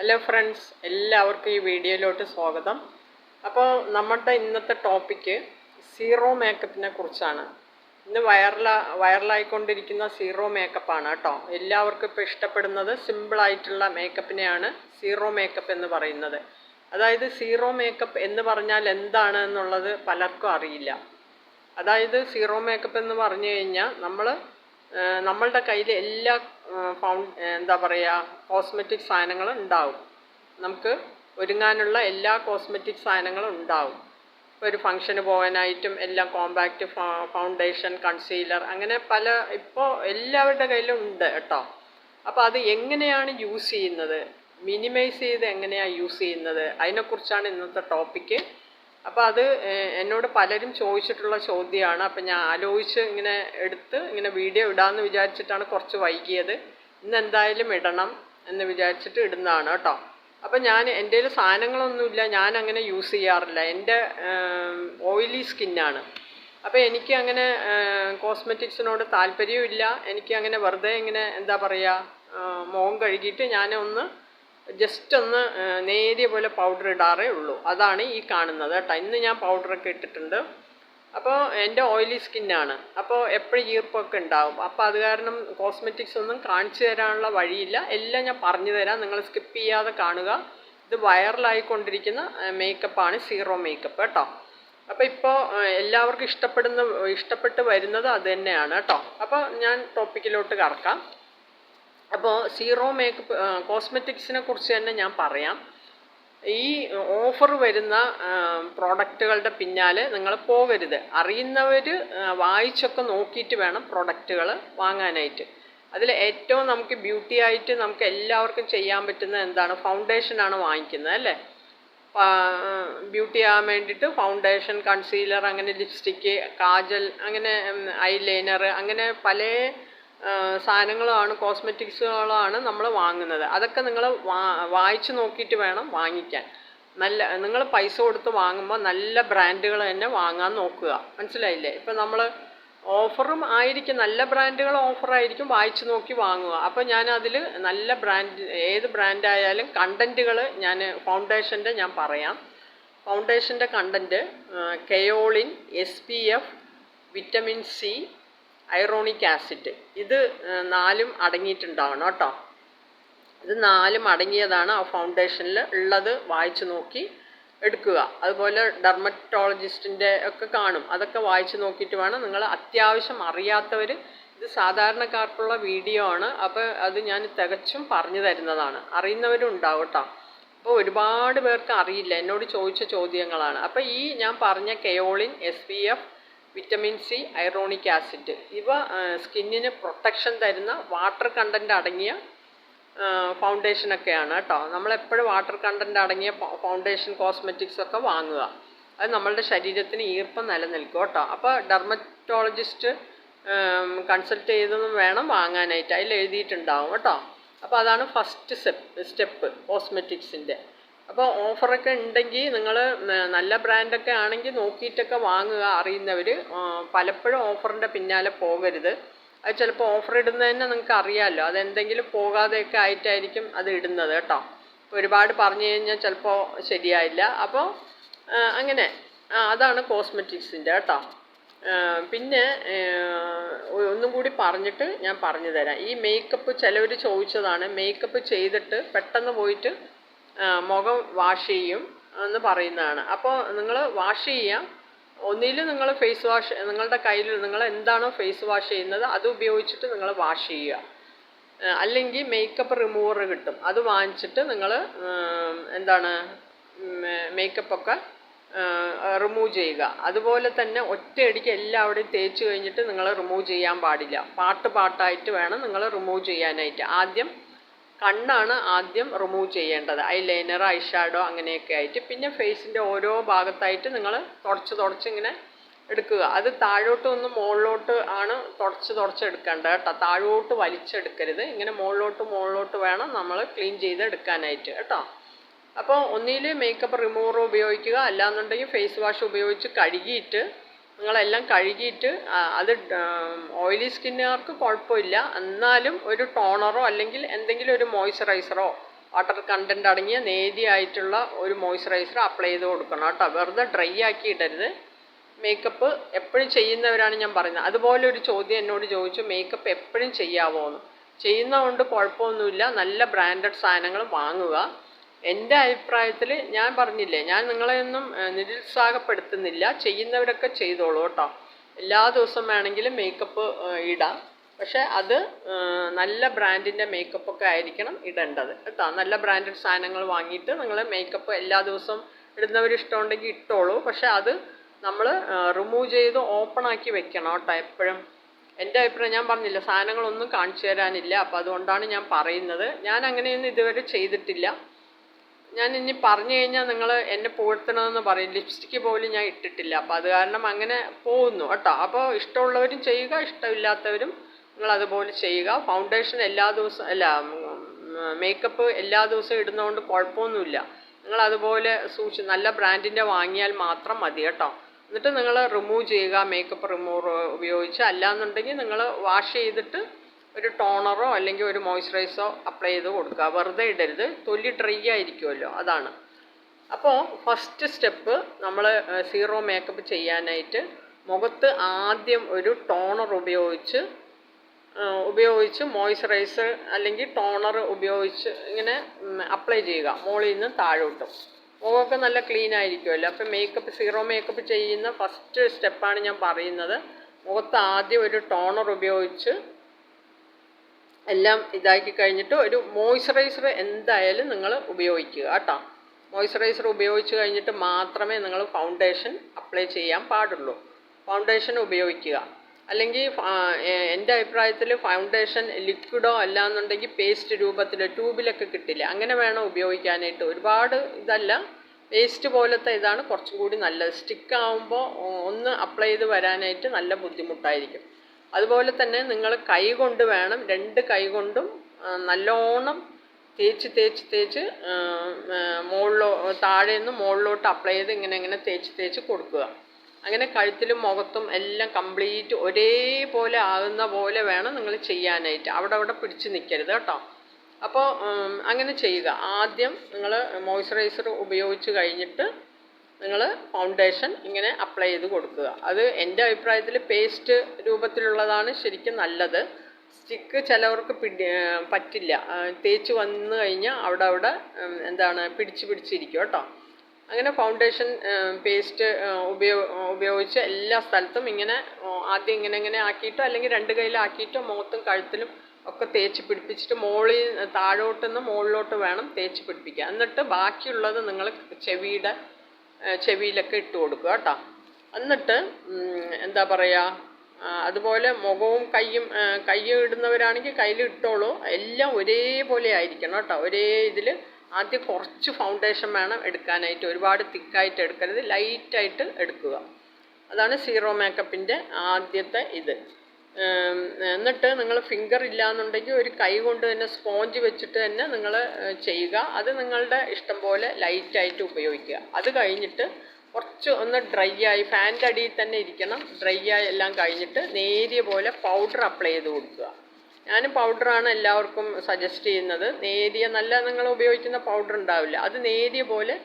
Hello friends എല്ലാവർക്കും ഈ വീഡിയോയിലോട്ട് സ്വാഗതം. അപ്പോൾ നമ്മുടെ ഇന്നത്തെ ടോപ്പിക്ക് സീറോ മേക്കപ്പിനെ കുറിച്ചാണ്. ഇന്ന് വൈറല വൈറലായിക്കൊണ്ടിരിക്കുന്ന സീറോ മേക്കപ്പാണ് കേട്ടോ. എല്ലാവർക്കും ഇപ്പോൾ ഇഷ്ടപ്പെടുന്നത് സിമ്പിളായിട്ടുള്ള മേക്കപ്പിനെയാണ് സീറോ മേക്കപ്പ് എന്ന് പറയുന്നത്. അതായത് സീറോ മേക്കപ്പ് എന്ന് പറഞ്ഞാൽ എന്താണ് എന്നുള്ളത് പലർക്കും അറിയില്ല. അതായത് സീറോ മേക്കപ്പ് എന്ന് പറഞ്ഞു കഴിഞ്ഞാൽ നമ്മൾ നമ്മളുടെ കയ്യിൽ എല്ലാ ഫൗണ്ട് എന്താ പറയുക കോസ്മെറ്റിക് സാധനങ്ങളും ഉണ്ടാവും. നമുക്ക് ഒരുങ്ങാനുള്ള എല്ലാ കോസ്മെറ്റിക് സാധനങ്ങളും ഉണ്ടാവും. ഇപ്പോൾ ഒരു ഫംഗ്ഷന് പോകാനായിട്ടും എല്ലാം കോമ്പാക്റ്റ് ഫൗണ്ടേഷൻ കൺസീലർ അങ്ങനെ പല ഇപ്പോൾ എല്ലാവരുടെ കയ്യിലും ഉണ്ട് കേട്ടോ. അപ്പോൾ അത് എങ്ങനെയാണ് യൂസ് ചെയ്യുന്നത്? മിനിമൈസ് ചെയ്ത് എങ്ങനെയാണ് യൂസ് ചെയ്യുന്നത്? അതിനെക്കുറിച്ചാണ് ഇന്നത്തെ ടോപ്പിക്ക് അപ്പോൾ അത് എന്നോട് പലരും ചോദിച്ചിട്ടുള്ള ചോദ്യമാണ്. അപ്പം ഞാൻ ആലോചിച്ച് ഇങ്ങനെ എടുത്ത് ഇങ്ങനെ വീഡിയോ ഇടാമെന്ന് വിചാരിച്ചിട്ടാണ് കുറച്ച് വൈകിയത്. ഇന്ന് എന്തായാലും ഇടണം എന്ന് വിചാരിച്ചിട്ട് ഇടുന്നതാണ് കേട്ടോ. അപ്പം ഞാൻ എന്റെ കയ്യിൽ സാധനങ്ങളൊന്നുമില്ല ഞാൻ അങ്ങനെ യൂസ് ചെയ്യാറില്ല. എന്റെ ഓയിലി സ്കിന്നാണ്. അപ്പോൾ എനിക്ക് അങ്ങനെ കോസ്മെറ്റിക്സിനോട് താല്പര്യവും എനിക്ക് അങ്ങനെ വെറുതെ ഇങ്ങനെ എന്താ പറയുക മുഖം കഴുകിയിട്ട് ഞാൻ ഒന്ന് ജസ്റ്റ് ഒന്ന് നേരിയ പോലെ പൗഡർ ഇടാറേ ഉള്ളൂ. അതാണ് ഈ കാണുന്നത് കേട്ടോ. ഇന്ന് ഞാൻ പൗഡറൊക്കെ ഇട്ടിട്ടുണ്ട്. അപ്പോൾ എന്റെ ഓയിലി സ്കിന്നാണ് അപ്പോൾ എപ്പോഴും ഈർപ്പൊക്കെ ഉണ്ടാവും. അപ്പോൾ അത് കാരണം കോസ്മെറ്റിക്സ് ഒന്നും കാണിച്ചു തരാനുള്ള വഴിയില്ല. എല്ലാം ഞാൻ പറഞ്ഞു തരാം. നിങ്ങൾ സ്കിപ്പ് ചെയ്യാതെ കാണുക. ഇത് വൈറലായിക്കൊണ്ടിരിക്കുന്ന മേക്കപ്പാണ് സീറോ മേക്കപ്പ് കേട്ടോ. അപ്പോൾ ഇപ്പോൾ എല്ലാവർക്കും ഇഷ്ടപ്പെടുന്ന ഇഷ്ടപ്പെട്ട് വരുന്നത് അത് തന്നെയാണ് കേട്ടോ. അപ്പോൾ ഞാൻ ടോപ്പിക്കിലോട്ട് കടക്കാം. അപ്പോൾ സീറോ മേക്കപ്പ് കോസ്മെറ്റിക്സിനെ കുറിച്ച് തന്നെ ഞാൻ പറയാം. ഈ ഓഫർ വരുന്ന പ്രോഡക്റ്റുകളുടെ പിന്നാലെ നിങ്ങൾ പോകരുത് അറിയുന്നവർ വായിച്ചൊക്കെ നോക്കിയിട്ട് വേണം പ്രോഡക്റ്റുകൾ വാങ്ങാനായിട്ട്. അതിൽ ഏറ്റവും നമുക്ക് ബ്യൂട്ടി ആയിട്ട് നമുക്ക് എല്ലാവർക്കും ചെയ്യാൻ പറ്റുന്ന എന്താണ്? ഫൗണ്ടേഷനാണ് വാങ്ങിക്കുന്നത് അല്ലേ? ബ്യൂട്ടി ആകാൻ വേണ്ടിയിട്ട് ഫൗണ്ടേഷൻ കൺസീലർ അങ്ങനെ ലിപ്സ്റ്റിക്ക് കാജൽ അങ്ങനെ ഐലൈനർ അങ്ങനെ പല സാധനങ്ങളാണ് കോസ്മെറ്റിക്സുകളാണ് നമ്മൾ വാങ്ങുന്നത്. അതൊക്കെ നിങ്ങൾ വാ വായിച്ച് നോക്കിയിട്ട് വേണം വാങ്ങിക്കാൻ. നല്ല നിങ്ങൾ പൈസ കൊടുത്ത് വാങ്ങുമ്പോൾ നല്ല ബ്രാൻഡുകൾ തന്നെ വാങ്ങാൻ നോക്കുക. മനസ്സിലായില്ലേ? ഇപ്പം നമ്മൾ ഓഫറും ആയിരിക്കും നല്ല ബ്രാൻഡുകൾ ഓഫറായിരിക്കും വായിച്ച് നോക്കി വാങ്ങുക. അപ്പോൾ ഞാൻ അതിൽ നല്ല ബ്രാൻഡ് ഏത് ബ്രാൻഡായാലും കണ്ടന്റുകൾ ഞാൻ ഫൗണ്ടേഷന്റെ ഞാൻ പറയാം. ഫൗണ്ടേഷന്റെ content kaolin S P F vitamin C hyaluronic acid. ഇത് നാലും അടങ്ങിയിട്ടുണ്ടാവണം കേട്ടോ. ഇത് നാലും അടങ്ങിയതാണ് ആ ഫൗണ്ടേഷനിൽ ഉള്ളത് വായിച്ചു നോക്കി എടുക്കുക. അതുപോലെ ഡെർമറ്റോളജിസ്റ്റിന്റെ ഒക്കെ കാണും. അതൊക്കെ വായിച്ചു നോക്കിയിട്ട് വേണം നിങ്ങൾ അത്യാവശ്യം അറിയാത്തവർ ഇത് സാധാരണക്കാർക്കുള്ള വീഡിയോ ആണ്. അപ്പോൾ അത് ഞാൻ തികച്ചും പറഞ്ഞു തരുന്നതാണ്. അറിയുന്നവരും ഉണ്ടാവും കേട്ടോ. അപ്പോൾ ഒരുപാട് പേർക്ക് അറിയില്ല. എന്നോട് ചോദിച്ച ചോദ്യങ്ങളാണ്. അപ്പോൾ ഈ ഞാൻ പറഞ്ഞ kaolin S P F vitamin C hyaluronic acid. ഇവ സ്കിന്നിന് പ്രൊട്ടക്ഷൻ തരുന്ന വാട്ടർ കണ്ടന്റ് അടങ്ങിയ ഫൗണ്ടേഷനൊക്കെയാണ് കേട്ടോ. നമ്മളെപ്പോഴും വാട്ടർ കണ്ടന്റ് അടങ്ങിയ ഫൗണ്ടേഷൻ കോസ്മെറ്റിക്സ് ഒക്കെ വാങ്ങുക. അത് നമ്മളുടെ ശരീരത്തിന് ഈർപ്പം നിലനിൽക്കും കേട്ടോ. അപ്പോൾ ഡെർമറ്റോളജിസ്റ്റ് കൺസൾട്ട് ചെയ്തൊന്നും വേണം വാങ്ങാനായിട്ട്. അതിൽ എഴുതിയിട്ടുണ്ടാവും കേട്ടോ. അപ്പോൾ അതാണ് ഫസ്റ്റ് സ്റ്റെപ്പ് സ്റ്റെപ്പ് കോസ്മെറ്റിക്സിന്റെ അപ്പോൾ ഓഫറൊക്കെ ഉണ്ടെങ്കിൽ നിങ്ങൾ നല്ല ബ്രാൻഡൊക്കെ ആണെങ്കിൽ നോക്കിയിട്ടൊക്കെ വാങ്ങുക അറിയുന്നവർ പലപ്പോഴും ഓഫറിന്റെ പിന്നാലെ പോകരുത്. അത് ചിലപ്പോൾ ഓഫർ ഇടുന്നത് തന്നെ നിങ്ങൾക്ക് അറിയാമല്ലോ അതെന്തെങ്കിലും പോകാതെയൊക്കെ ആയിട്ടായിരിക്കും അത് ഇടുന്നത് കേട്ടോ. ഒരുപാട് പറഞ്ഞു കഴിഞ്ഞാൽ ചിലപ്പോൾ ശരിയായില്ല. അപ്പോൾ അങ്ങനെ. അതാണ് കോസ്മെറ്റിക്സിന്റെ കേട്ടോ. പിന്നെ ഒന്നും കൂടി പറഞ്ഞിട്ട് ഞാൻ പറഞ്ഞു തരാം. ഈ മേക്കപ്പ് ചിലവർ ചോദിച്ചതാണ്. മേക്കപ്പ് ചെയ്തിട്ട് പെട്ടെന്ന് പോയിട്ട് മുഖം വാഷ് ചെയ്യും എന്ന് പറയുന്നതാണ്. അപ്പോൾ നിങ്ങൾ വാഷ് ചെയ്യാം ഒന്നിൽ നിങ്ങൾ ഫേസ് വാഷ് നിങ്ങളുടെ കയ്യിൽ നിങ്ങൾ എന്താണോ ഫേസ് വാഷ് ചെയ്യുന്നത് അത് ഉപയോഗിച്ചിട്ട് നിങ്ങൾ വാഷ് ചെയ്യുക. അല്ലെങ്കിൽ മേക്കപ്പ് റിമൂവർ കിട്ടും. അത് വാങ്ങിച്ചിട്ട് നിങ്ങൾ എന്താണ് മേക്കപ്പൊക്കെ റിമൂവ് ചെയ്യുക. അതുപോലെ തന്നെ ഒറ്റയടിക്ക് എല്ലാവിടെയും തേച്ച് കഴിഞ്ഞിട്ട് നിങ്ങൾ റിമൂവ് ചെയ്യാൻ പാടില്ല. പാട്ട് പാട്ടായിട്ട് വേണം നിങ്ങൾ റിമൂവ് ചെയ്യാനായിട്ട്. ആദ്യം കണ്ണാണ് ആദ്യം റിമൂവ് ചെയ്യേണ്ടത്. ഐ ലൈനർ ഐ ഷാഡോ അങ്ങനെയൊക്കെ ആയിട്ട്. പിന്നെ ഫേസിന്റെ ഓരോ ഭാഗത്തായിട്ട് നിങ്ങൾ തുടച്ച് തുടച്ച് ഇങ്ങനെ എടുക്കുക. അത് താഴോട്ട് ഒന്ന് മുകളിലോട്ട് ആണ് തുടച്ച് തുടച്ച് എടുക്കേണ്ടത് കേട്ടോ. താഴോട്ട് വലിച്ചെടുക്കരുത്. ഇങ്ങനെ മുകളിലോട്ട് മുകളിലോട്ട് വേണം നമ്മൾ ക്ലീൻ ചെയ്ത് എടുക്കാനായിട്ട് കേട്ടോ. അപ്പോൾ ഒന്നിൽ മേക്കപ്പ് റിമൂവർ ഉപയോഗിക്കുക. അല്ലാന്നുണ്ടെങ്കിൽ ഫേസ് വാഷ് ഉപയോഗിച്ച് കഴുകിയിട്ട് നിങ്ങളെല്ലാം കഴുകിയിട്ട് അത് ഓയിലി സ്കിന്നുകാർക്ക് കുഴപ്പമില്ല. എന്നാലും ഒരു ടോണറോ അല്ലെങ്കിൽ എന്തെങ്കിലും ഒരു മോയ്സ്ചറൈസറോ വാട്ടർ കണ്ടന്റ് അടങ്ങിയ നേതിയായിട്ടുള്ള ഒരു മോയ്സ്ചറൈസർ അപ്ലൈ ചെയ്ത് കൊടുക്കണം കേട്ടോ. വെറുതെ ഡ്രൈ ആക്കി ഇടരുത് മേക്കപ്പ് എപ്പോഴും ചെയ്യുന്നവരാണ് ഞാൻ പറയുന്നത്. അതുപോലെ ഒരു ചോദ്യം എന്നോട് ചോദിച്ചു മേക്കപ്പ് എപ്പോഴും ചെയ്യാവോ എന്ന് ചെയ്യുന്നതുകൊണ്ട് കുഴപ്പമൊന്നുമില്ല. നല്ല ബ്രാൻഡഡ് സാധനങ്ങൾ വാങ്ങുക. എന്റെ അഭിപ്രായത്തിൽ ഞാൻ പറഞ്ഞില്ലേ ഞാൻ നിങ്ങളെ ഒന്നും നിരുത്സാഹപ്പെടുത്തുന്നില്ല. ചെയ്യുന്നവരൊക്കെ ചെയ്തോളൂ കേട്ടോ. എല്ലാ ദിവസം വേണമെങ്കിലും മേക്കപ്പ് ഇടാം. പക്ഷേ അത് നല്ല ബ്രാൻഡിന്റെ മേക്കപ്പൊക്കെ ആയിരിക്കണം ഇടേണ്ടത് കേട്ടോ. നല്ല ബ്രാൻഡഡ് സാധനങ്ങൾ വാങ്ങിയിട്ട് നിങ്ങൾ മേക്കപ്പ് എല്ലാ ദിവസവും ഇടുന്നവർ ഇഷ്ടമുണ്ടെങ്കിൽ ഇട്ടോളൂ. പക്ഷേ അത് നമ്മൾ റിമൂവ് ചെയ്ത് ഓപ്പൺ ആക്കി വെക്കണം കേട്ടോ എപ്പോഴും. എന്റെ അഭിപ്രായം ഞാൻ പറഞ്ഞില്ല സാധനങ്ങളൊന്നും കാണിച്ചു തരാനില്ല. അപ്പോൾ അതുകൊണ്ടാണ് ഞാൻ പറയുന്നത്. ഞാൻ അങ്ങനെയൊന്നും ഇതുവരെ ചെയ്തിട്ടില്ല. ഞാൻ ഇനി പറഞ്ഞു കഴിഞ്ഞാൽ നിങ്ങൾ എന്നെ പുകഴ്ത്തണമെന്ന് പറയും. ലിപ്സ്റ്റിക്ക് പോലും ഞാൻ ഇട്ടിട്ടില്ല. അപ്പോൾ അത് കാരണം അങ്ങനെ പോകുന്നു കേട്ടോ. അപ്പോൾ ഇഷ്ടമുള്ളവരും ചെയ്യുക ഇഷ്ടമില്ലാത്തവരും നിങ്ങൾ അതുപോലെ ചെയ്യുക. ഫൗണ്ടേഷൻ എല്ലാ ദിവസവും അല്ല മേക്കപ്പ് എല്ലാ ദിവസവും ഇടുന്നതുകൊണ്ട് കുഴപ്പമൊന്നുമില്ല. നിങ്ങൾ അതുപോലെ സൂക്ഷിച്ച് നല്ല ബ്രാൻഡിന്റെ വാങ്ങിയാൽ മാത്രം മതി കേട്ടോ. എന്നിട്ട് നിങ്ങൾ റിമൂവ് ചെയ്യുക മേക്കപ്പ് റിമൂവർ ഉപയോഗിച്ച്. അല്ലാന്നുണ്ടെങ്കിൽ നിങ്ങൾ വാഷ് ചെയ്തിട്ട് ഒരു ടോണറോ അല്ലെങ്കിൽ ഒരു മോയ്സ്ചറൈസോ അപ്ലൈ ചെയ്ത് കൊടുക്കുക. വെറുതെ ഇടരുത്. തൊലി ഡ്രൈ ആയിരിക്കുമല്ലോ. അതാണ്. അപ്പോൾ ഫസ്റ്റ് സ്റ്റെപ്പ് നമ്മൾ സീറോ മേക്കപ്പ് ചെയ്യാനായിട്ട് മുഖത്ത് ആദ്യം ഒരു ടോണർ ഉപയോഗിച്ച് ഉപയോഗിച്ച് മോയ്സ്ചറൈസർ അല്ലെങ്കിൽ ടോണർ ഉപയോഗിച്ച് ഇങ്ങനെ അപ്ലൈ ചെയ്യുക. മുകളിൽ നിന്ന് താഴോട്ടും. മുഖമൊക്കെ നല്ല ക്ലീൻ ആയിരിക്കുമല്ലോ. അപ്പോൾ മേക്കപ്പ് സീറോ മേക്കപ്പ് ചെയ്യുന്ന ഫസ്റ്റ് സ്റ്റെപ്പാണ് ഞാൻ പറയുന്നത്. മുഖത്ത് ആദ്യം ഒരു ടോണർ ഉപയോഗിച്ച് എല്ലാം ഇതാക്കി കഴിഞ്ഞിട്ട് ഒരു മോയ്സ്ചറൈസർ എന്തായാലും നിങ്ങൾ ഉപയോഗിക്കുക കേട്ടോ. മോയ്സ്ചറൈസർ ഉപയോഗിച്ച് കഴിഞ്ഞിട്ട് മാത്രമേ നിങ്ങൾ ഫൗണ്ടേഷൻ അപ്ലൈ ചെയ്യാൻ പാടുള്ളൂ. ഫൗണ്ടേഷൻ ഉപയോഗിക്കുക. അല്ലെങ്കിൽ എന്റെ അഭിപ്രായത്തിൽ ഫൗണ്ടേഷൻ ലിക്വിഡോ അല്ലാന്നുണ്ടെങ്കിൽ പേസ്റ്റ് രൂപത്തിൽ ട്യൂബിലൊക്കെ കിട്ടില്ല. അങ്ങനെ വേണം ഉപയോഗിക്കാനായിട്ട്. ഒരുപാട് ഇതല്ല. പേസ്റ്റ് പോലത്തെ ഇതാണ് കുറച്ചും കൂടി നല്ലത്. സ്റ്റിക്ക് ആവുമ്പോൾ ഒന്ന് അപ്ലൈ ചെയ്ത് വരാനായിട്ട് നല്ല ബുദ്ധിമുട്ടായിരിക്കും. അതുപോലെ തന്നെ നിങ്ങൾ കൈ കൊണ്ട് വേണം രണ്ട് കൈ കൊണ്ടും നല്ലോണം തേച്ച് തേച്ച് തേച്ച് മുകളിലോ താഴെ നിന്ന് മുകളിലോട്ട് അപ്ലൈ ചെയ്ത് ഇങ്ങനെ ഇങ്ങനെ തേച്ച് തേച്ച് കൊടുക്കുക. അങ്ങനെ കഴുത്തിലും മുഖത്തും എല്ലാം കംപ്ലീറ്റ് ഒരേപോലെ ആകുന്ന പോലെ വേണം നിങ്ങൾ ചെയ്യാനായിട്ട്. അവിടെ അവിടെ പിടിച്ച് നിൽക്കരുത് കേട്ടോ. അപ്പോൾ അങ്ങനെ ചെയ്യുക. ആദ്യം നിങ്ങൾ മോയ്സ്ചറൈസർ ഉപയോഗിച്ച് കഴിഞ്ഞിട്ട് നിങ്ങൾ ഫൗണ്ടേഷൻ ഇങ്ങനെ അപ്ലൈ ചെയ്ത് കൊടുക്കുക. അത് എന്റെ അഭിപ്രായത്തിൽ പേസ്റ്റ് രൂപത്തിലുള്ളതാണ് ശരിക്കും നല്ലത്. സ്റ്റിക്ക് ചിലവർക്ക് പിടി പറ്റില്ല. തേച്ച് വന്നു കഴിഞ്ഞാൽ അവിടെ അവിടെ എന്താണ് പിടിച്ച് പിടിച്ചിരിക്കും കേട്ടോ. അങ്ങനെ ഫൗണ്ടേഷൻ പേസ്റ്റ് ഉപയോഗ ഉപയോഗിച്ച് എല്ലാ സ്ഥലത്തും ഇങ്ങനെ ആദ്യം ഇങ്ങനെ ഇങ്ങനെ ആക്കിയിട്ടോ അല്ലെങ്കിൽ രണ്ട് കയ്യിലാക്കിയിട്ടോ മുഖത്തും കഴുത്തിലും ഒക്കെ തേച്ച് പിടിപ്പിച്ചിട്ട് മുകളിൽ താഴോട്ടുനിന്ന് മുകളിലോട്ട് വേണം തേച്ച് പിടിപ്പിക്കുക എന്നിട്ട് ബാക്കിയുള്ളത് നിങ്ങൾ ചെവിയുടെ ചെവിയിലൊക്കെ ഇട്ട് കൊടുക്കുക കേട്ടോ. എന്നിട്ട് എന്താ പറയുക അതുപോലെ മുഖവും കൈയും കൈ ഇടുന്നവരാണെങ്കിൽ കയ്യിൽ ഇട്ടോളൂ. എല്ലാം ഒരേപോലെ ആയിരിക്കണം കേട്ടോ. ഒരേ ഇതിൽ ആദ്യം കുറച്ച് ഫൗണ്ടേഷൻ വേണം എടുക്കാനായിട്ട്. ഒരുപാട് തിക്കായിട്ട് എടുക്കരുത്. ലൈറ്റായിട്ട് എടുക്കുക. അതാണ് സീറോ മേക്കപ്പിന്റെ ആദ്യത്തെ ഇത്. എന്നിട്ട് നിങ്ങൾ ഫിംഗർ ഇല്ലാന്നുണ്ടെങ്കിൽ ഒരു കൈ കൊണ്ട് തന്നെ സ്പോഞ്ച് വെച്ചിട്ട് തന്നെ നിങ്ങൾ ചെയ്യുക. അത് നിങ്ങളുടെ ഇഷ്ടം പോലെ ലൈറ്റായിട്ട് ഉപയോഗിക്കുക. അത് കഴിഞ്ഞിട്ട് കുറച്ച് ഒന്ന് ഡ്രൈ ആയി ഫാന്റെ അടിയിൽ തന്നെ ഇരിക്കണം. ഡ്രൈ ആയി എല്ലാം കഴിഞ്ഞിട്ട് നേരിയ പോലെ പൗഡർ അപ്ലൈ ചെയ്ത് കൊടുക്കുക. ഞാൻ പൗഡറാണ് എല്ലാവർക്കും സജസ്റ്റ് ചെയ്യുന്നത്. നേരിയ നല്ല നിങ്ങൾ ഉപയോഗിക്കുന്ന പൗഡർ ഉണ്ടാവില്ല. അത് നേരിയ പോലെ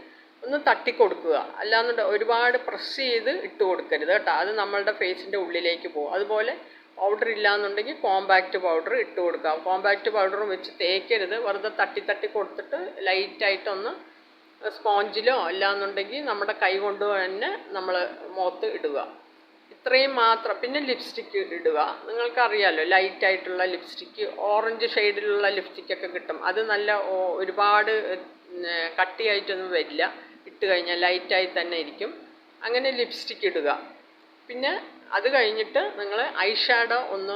ഒന്ന് തട്ടിക്കൊടുക്കുക അല്ലാന്നുണ്ട് ഒരുപാട് പ്രസ് ചെയ്ത് ഇട്ട് കൊടുക്കരുത് കേട്ടോ. അത് നമ്മളുടെ ഫേസിന്റെ ഉള്ളിലേക്ക് പോകും. അതുപോലെ പൗഡർ ഇല്ലാന്നുണ്ടെങ്കിൽ കോമ്പാക്റ്റ് പൗഡർ ഇട്ട് കൊടുക്കാം. കോമ്പാക്റ്റ് പൗഡറും വെച്ച് തേക്കരുത്. വെറുതെ തട്ടി തട്ടി കൊടുത്തിട്ട് ലൈറ്റായിട്ടൊന്ന് സ്പോഞ്ചിലോ അല്ലാന്നുണ്ടെങ്കിൽ നമ്മുടെ കൈ കൊണ്ട് തന്നെ നമ്മൾ മുഖത്ത് ഇടുക. ഇത്രയും മാത്രം. പിന്നെ ലിപ്സ്റ്റിക്ക് ഇടുക. നിങ്ങൾക്കറിയാമല്ലോ ലൈറ്റായിട്ടുള്ള ലിപ്സ്റ്റിക്ക് ഓറഞ്ച് ഷെയ്ഡിലുള്ള ലിപ്സ്റ്റിക്കൊക്കെ കിട്ടും. അത് നല്ല ഒരുപാട് കട്ടിയായിട്ടൊന്നും വരില്ല. ഇട്ട് കഴിഞ്ഞാൽ ലൈറ്റായി തന്നെ ഇരിക്കും. അങ്ങനെ ലിപ്സ്റ്റിക്ക് ഇടുക. പിന്നെ അത് കഴിഞ്ഞിട്ട് നിങ്ങൾ ഐ ഷാഡോ ഒന്ന്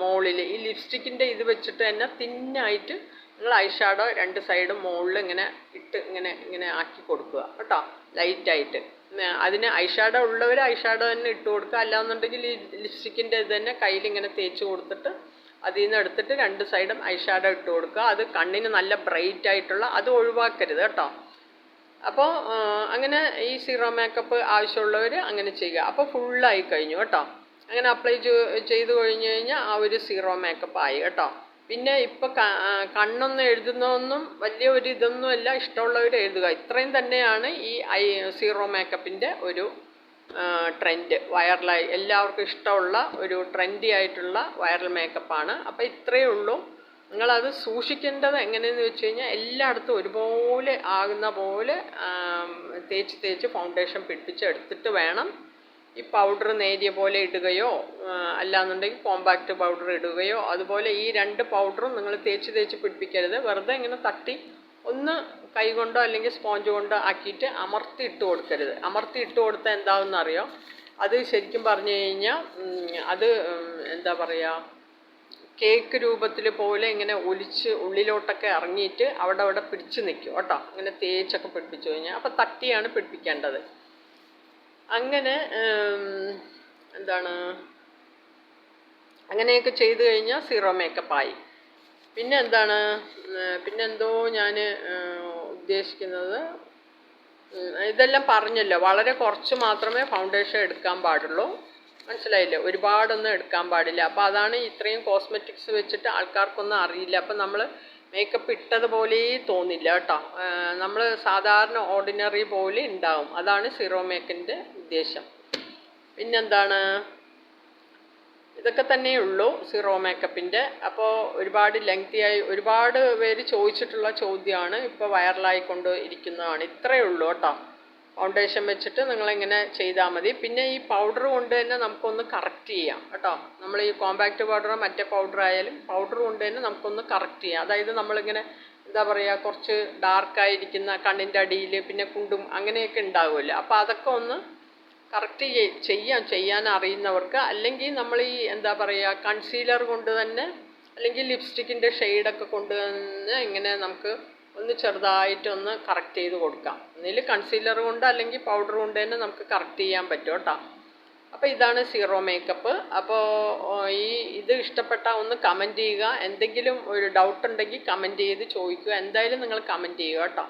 മുകളിൽ ഈ ലിപ്സ്റ്റിക്കിന്റെ ഇത് വെച്ചിട്ട് തന്നെ തിന്നായിട്ട് നിങ്ങൾ ഐ ഷാഡോ രണ്ട് സൈഡും മുകളിൽ ഇങ്ങനെ ഇട്ട് ഇങ്ങനെ ഇങ്ങനെ ആക്കി കൊടുക്കുക. കേട്ടോ? ലൈറ്റായിട്ട്. അതിന് ഐ ഷാഡോ ഉള്ളവർ ഐ ഷാഡോ തന്നെ ഇട്ട് കൊടുക്കുക. അല്ലാന്നുണ്ടെങ്കിൽ ഈ ലിപ്സ്റ്റിക്കിന്റെ ഇത് തന്നെ കയ്യിൽ ഇങ്ങനെ തേച്ച് കൊടുത്തിട്ട് അതിൽ നിന്ന് എടുത്തിട്ട് രണ്ട് സൈഡും ഐ ഷാഡോ ഇട്ട് കൊടുക്കുക. അത് കണ്ണിന് നല്ല ബ്രൈറ്റ് ആയിട്ടുള്ള അത് ഒഴിവാക്കരുത് കേട്ടോ. അപ്പോൾ അങ്ങനെ ഈ സീറോ മേക്കപ്പ് ആവശ്യമുള്ളവർ അങ്ങനെ ചെയ്യുക. അപ്പോൾ ഫുള്ളായി കഴിഞ്ഞു കേട്ടോ. അങ്ങനെ അപ്ലൈ ചെയ്ത് കഴിഞ്ഞു കഴിഞ്ഞാൽ ആ ഒരു സീറോ മേക്കപ്പ് ആയി കേട്ടോ. പിന്നെ ഇപ്പോൾ കണ്ണൊന്നും എഴുതുന്നതൊന്നും വലിയ ഒരു ഇതൊന്നുമല്ല ഇഷ്ടമുള്ളവർ എഴുതുക. ഇത്രയും തന്നെയാണ് ഈ ഐ സീറോ മേക്കപ്പിന്റെ ഒരു ട്രെൻഡ് വൈറലായി എല്ലാവർക്കും ഇഷ്ടമുള്ള ഒരു ട്രെൻഡി ആയിട്ടുള്ള വൈറൽ മേക്കപ്പാണ് അപ്പോൾ ഇത്രയേ ഉള്ളൂ. നിങ്ങളത് സൂക്ഷിക്കേണ്ടത് എങ്ങനെയെന്ന് വെച്ച് കഴിഞ്ഞാൽ എല്ലായിടത്തും ഒരുപോലെ ആകുന്ന പോലെ തേച്ച് തേച്ച് ഫൗണ്ടേഷൻ പിടിപ്പിച്ച് എടുത്തിട്ട് വേണം. ഈ പൗഡർ നേരിയ പോലെ ഇടുകയോ അല്ലാന്നുണ്ടെങ്കിൽ കോമ്പാക്റ്റ് പൗഡർ ഇടുകയോ അതുപോലെ ഈ രണ്ട് പൗഡറും നിങ്ങൾ തേച്ച് തേച്ച് പിടിപ്പിക്കരുത്. വെറുതെ ഇങ്ങനെ തട്ടി ഒന്ന് കൈ കൊണ്ടോ അല്ലെങ്കിൽ സ്പോഞ്ച് കൊണ്ടോ ആക്കിയിട്ട് അമർത്തി ഇട്ട് കൊടുക്കരുത്. അമർത്തി ഇട്ട് കൊടുത്താൽ എന്താവെന്ന് അറിയോ അത് ശരിക്കും പറഞ്ഞു കഴിഞ്ഞാൽ അത് എന്താ പറയുക കേക്ക് രൂപത്തിൽ പോലെ ഇങ്ങനെ ഒലിച്ച് ഉള്ളിലോട്ടൊക്കെ ഇറങ്ങിയിട്ട് അവിടെ അവിടെ പിടിച്ച് നിൽക്കും കേട്ടോ. അങ്ങനെ തേച്ചൊക്കെ പിടിപ്പിച്ചു കഴിഞ്ഞാൽ. അപ്പോൾ തട്ടിയാണ് പിടിപ്പിക്കേണ്ടത്. അങ്ങനെ എന്താണ് അങ്ങനെയൊക്കെ ചെയ്തു കഴിഞ്ഞാൽ സീറോ മേക്കപ്പായി പിന്നെ എന്താണ് പിന്നെ പിന്നെന്തോ ഞാൻ ഉദ്ദേശിക്കുന്നത് ഇതെല്ലാം പറഞ്ഞല്ലോ. വളരെ കുറച്ച് മാത്രമേ ഫൗണ്ടേഷൻ എടുക്കാൻ പാടുള്ളൂ. മനസ്സിലായില്ലേ? ഒരുപാടൊന്നും എടുക്കാൻ പാടില്ല. അപ്പോൾ അതാണ് ഇത്രയും കോസ്മെറ്റിക്സ് വെച്ചിട്ട് ആൾക്കാർക്കൊന്നും അറിയില്ല. അപ്പം നമ്മൾ മേക്കപ്പ് ഇട്ടതുപോലെ തോന്നില്ല കേട്ടോ. നമ്മൾ സാധാരണ ഓർഡിനറി പോലെ ഉണ്ടാവും. അതാണ് സീറോ മേക്കിന്റെ ഉദ്ദേശം. പിന്നെന്താണ്? ഇതൊക്കെ തന്നെ ഉള്ളൂ സീറോ മേക്കപ്പിന്റെ അപ്പോൾ ഒരുപാട് ലെങ്തി ആയി ഒരുപാട് പേര് ചോദിച്ചിട്ടുള്ള ചോദ്യമാണ്. ഇപ്പോൾ വൈറലായിക്കൊണ്ട് ഇരിക്കുന്നതാണ് ഇത്രയേ ഉള്ളൂ കേട്ടോ. ഫൗണ്ടേഷൻ വെച്ചിട്ട് നിങ്ങളിങ്ങനെ ചെയ്താൽ മതി. പിന്നെ ഈ പൗഡർ കൊണ്ട് തന്നെ നമുക്കൊന്ന് കറക്റ്റ് ചെയ്യാം കേട്ടോ. നമ്മൾ ഈ കോമ്പാക്റ്റ് പൗഡറോ മറ്റേ പൗഡർ ആയാലും പൗഡർ കൊണ്ട് തന്നെ നമുക്കൊന്ന് കറക്റ്റ് ചെയ്യാം. അതായത് നമ്മളിങ്ങനെ എന്താ പറയുക കുറച്ച് ഡാർക്കായിരിക്കുന്ന കണ്ണിന്റെ അടിയിൽ പിന്നെ കുണ്ടും അങ്ങനെയൊക്കെ ഉണ്ടാവുമല്ലോ. അപ്പോൾ അതൊക്കെ ഒന്ന് കറക്റ്റ് ചെയ്യാം. ചെയ്യാൻ അറിയുന്നവർക്ക് അല്ലെങ്കിൽ നമ്മൾ ഈ എന്താ പറയുക കൺസീലർ കൊണ്ട് തന്നെ അല്ലെങ്കിൽ ലിപ്സ്റ്റിക്കിന്റെ ഷെയ്ഡൊക്കെ കൊണ്ട് തന്നെ ഇങ്ങനെ നമുക്ക് ഒന്ന് ചെറുതായിട്ടൊന്ന് കറക്റ്റ് ചെയ്ത് കൊടുക്കാം. ഒന്നിൽ കൺസീലർ കൊണ്ട് അല്ലെങ്കിൽ പൗഡർ കൊണ്ട് തന്നെ നമുക്ക് കറക്റ്റ് ചെയ്യാൻ പറ്റും കേട്ടോ. അപ്പോൾ ഇതാണ് സീറോ മേക്കപ്പ് അപ്പോൾ ഈ ഇത് ഇഷ്ടപ്പെട്ടാൽ ഒന്ന് കമന്റ് ചെയ്യുക. എന്തെങ്കിലും ഒരു ഡൗട്ട് ഉണ്ടെങ്കിൽ കമന്റ് ചെയ്ത് ചോദിക്കുക. എന്തായാലും നിങ്ങൾ കമന്റ് ചെയ്യുക കേട്ടോ.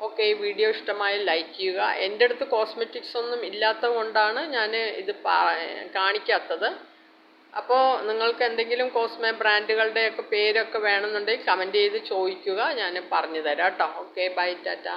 ഓക്കെ ഈ വീഡിയോ ഇഷ്ടമായി ലൈക്ക് ചെയ്യുക. എന്റെ അടുത്ത് കോസ്മെറ്റിക്സ് ഒന്നും ഇല്ലാത്തത് കൊണ്ടാണ് ഞാൻ ഇത് കാണിക്കാത്തത്. അപ്പോൾ നിങ്ങൾക്ക് എന്തെങ്കിലും കോസ്മെ ബ്രാൻഡുകളുടെയൊക്കെ പേരൊക്കെ വേണമെന്നുണ്ടെങ്കിൽ കമന്റ് ചെയ്ത് ചോദിക്കുക. ഞാൻ പറഞ്ഞു തരാം കേട്ടോ. Okay bye tata.